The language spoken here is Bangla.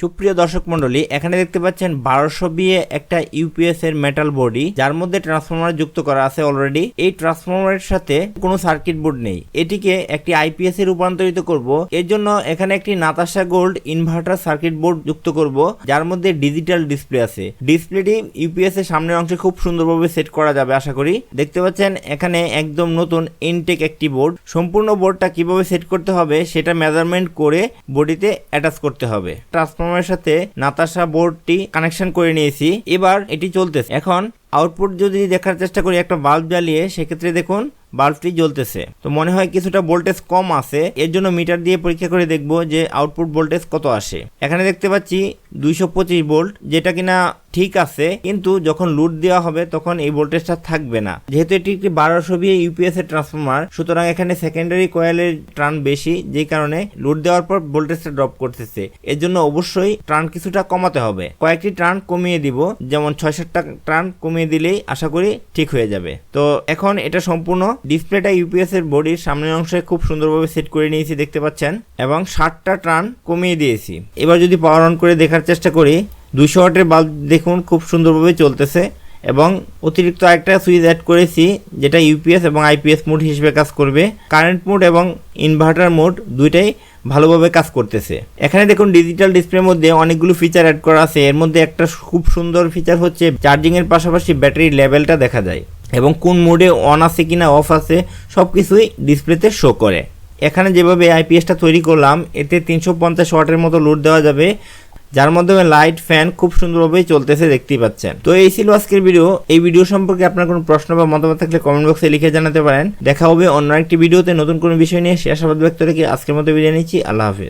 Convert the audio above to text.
সুপ্রিয় দর্শক মন্ডলী এখানে দেখতে পাচ্ছেন বারোশো বিয়ে একটা ইউপিএস এর মেটাল বডি যার মধ্যে ট্রান্সফরমার যুক্ত করা আছে অলরেডি এই ট্রান্সফরমারের সাথে কোনো সার্কিট বোর্ড নেই। এটিকে একটি আইপিএস এ রূপান্তরিত করব। এর জন্য এখানে একটি Natasha gold inverter circuit board যুক্ত করব, যার মধ্যে ডিজিটাল ডিসপ্লে আছে। ডিসপ্লেটি ইউপিএস এর সামনের অংশে খুব সুন্দরভাবে সেট করা যাবে, আশা করি। দেখতে পাচ্ছেন এখানে একদম নতুন ইনটেক একটি বোর্ড সম্পূর্ণ বোর্ডটা কীভাবে সেট করতে হবে, সেটা মেজারমেন্ট করে বডিতে অ্যাটাচ করতে হবে। ট্রান্সফরমারের সাথে নাতাশা বোর্ডটি কানেকশন করে নিয়েছি। এবার এটি চলতেছে। এখন আউটপুট যদি দেখার চেষ্টা করি, একটা বাল্ব জ্বালিয়ে, সেক্ষেত্রে দেখুন বাল্বটি জ্বলতেছে। তো মনে হয় কিছুটা ভোল্টেজ কম আছে। এর জন্য মিটার দিয়ে পরীক্ষা করে দেখব যে আউটপুট ভোল্টেজ কত আসে। এখানে দেখতে পাচ্ছি দুইশো পঁচিশ ভোল্ট, যেটা কিনা ঠিক আছে, কিন্তু যখন লুট দেওয়া হবে তখন এই ভোল্টেজটা থাকবে না। যেহেতু এটি একটি বারোশো বিয়ে ইউপিএস এর ট্রান্সফরমার সুতরাং এখানে সেকেন্ডারি কয়েলের ট্রান বেশি, যেই কারণে লুট দেওয়ার পর ভোল্টেজটা ড্রপ করতেছে। এর জন্য অবশ্যই ট্রান কিছুটা কমাতে হবে। কয়েকটি ট্রান কমিয়ে দিব, যেমন ছয় সাতটা ট্রান কমিয়ে দিলেই আশা করি ঠিক হয়ে যাবে। তো এখন এটা সম্পূর্ণ ডিসপ্লেটা ইউপিএস এর বডির সামনের অংশে খুব সুন্দরভাবে সেট করে নিয়েছি, দেখতে পাচ্ছেন, এবং ষাটটা ট্রান কমিয়ে দিয়েছি। এবার যদি পাওয়ার অন করে দেখার চেষ্টা করি দুইশো ওয়াটের বাল্ব দেখুন, খুব সুন্দরভাবে চলতেছে। এবং অতিরিক্ত একটা সুইচ অ্যাড করেছি, যেটা ইউপিএস এবং আইপিএস মোড হিসেবে কাজ করবে। কারেন্ট মোড এবং ইনভার্টার মোড দুইটাই ভালোভাবে কাজ করতেছে। এখানে দেখুন ডিজিটাল ডিসপ্লের মধ্যে অনেকগুলো ফিচার অ্যাড করা আছে। এর মধ্যে একটা খুব সুন্দর ফিচার হচ্ছে চার্জিংয়ের পাশাপাশি ব্যাটারির লেভেলটা দেখা যায়। এবং কোন মোডে অন আছে কি না অফ আছে সব কিছুই ডিসপ্লেতে শো করে। এখানে যেভাবে আইপিএসটা তৈরি করলাম, এতে তিনশো পঞ্চাশ ওয়াটের মতো লোড দেওয়া যাবে। যার মাধ্যমে লাইট ফ্যান খুব সুন্দরভাবেই চলতেছে, দেখতেই পাচ্ছেন। তো এই ছিল আজকের ভিডিও এই ভিডিও সম্পর্কে আপনার কোনো প্রশ্ন বা মতামত থাকলে কমেন্ট বক্সে লিখে জানাতে পারেন। দেখা হবে অন্য একটি ভিডিওতে নতুন কোনো বিষয় নিয়ে। সে আশাবাদ ব্যক্ত রেখে আজকের মতো বিদায় নিচ্ছি। আল্লাহ হাফিজ।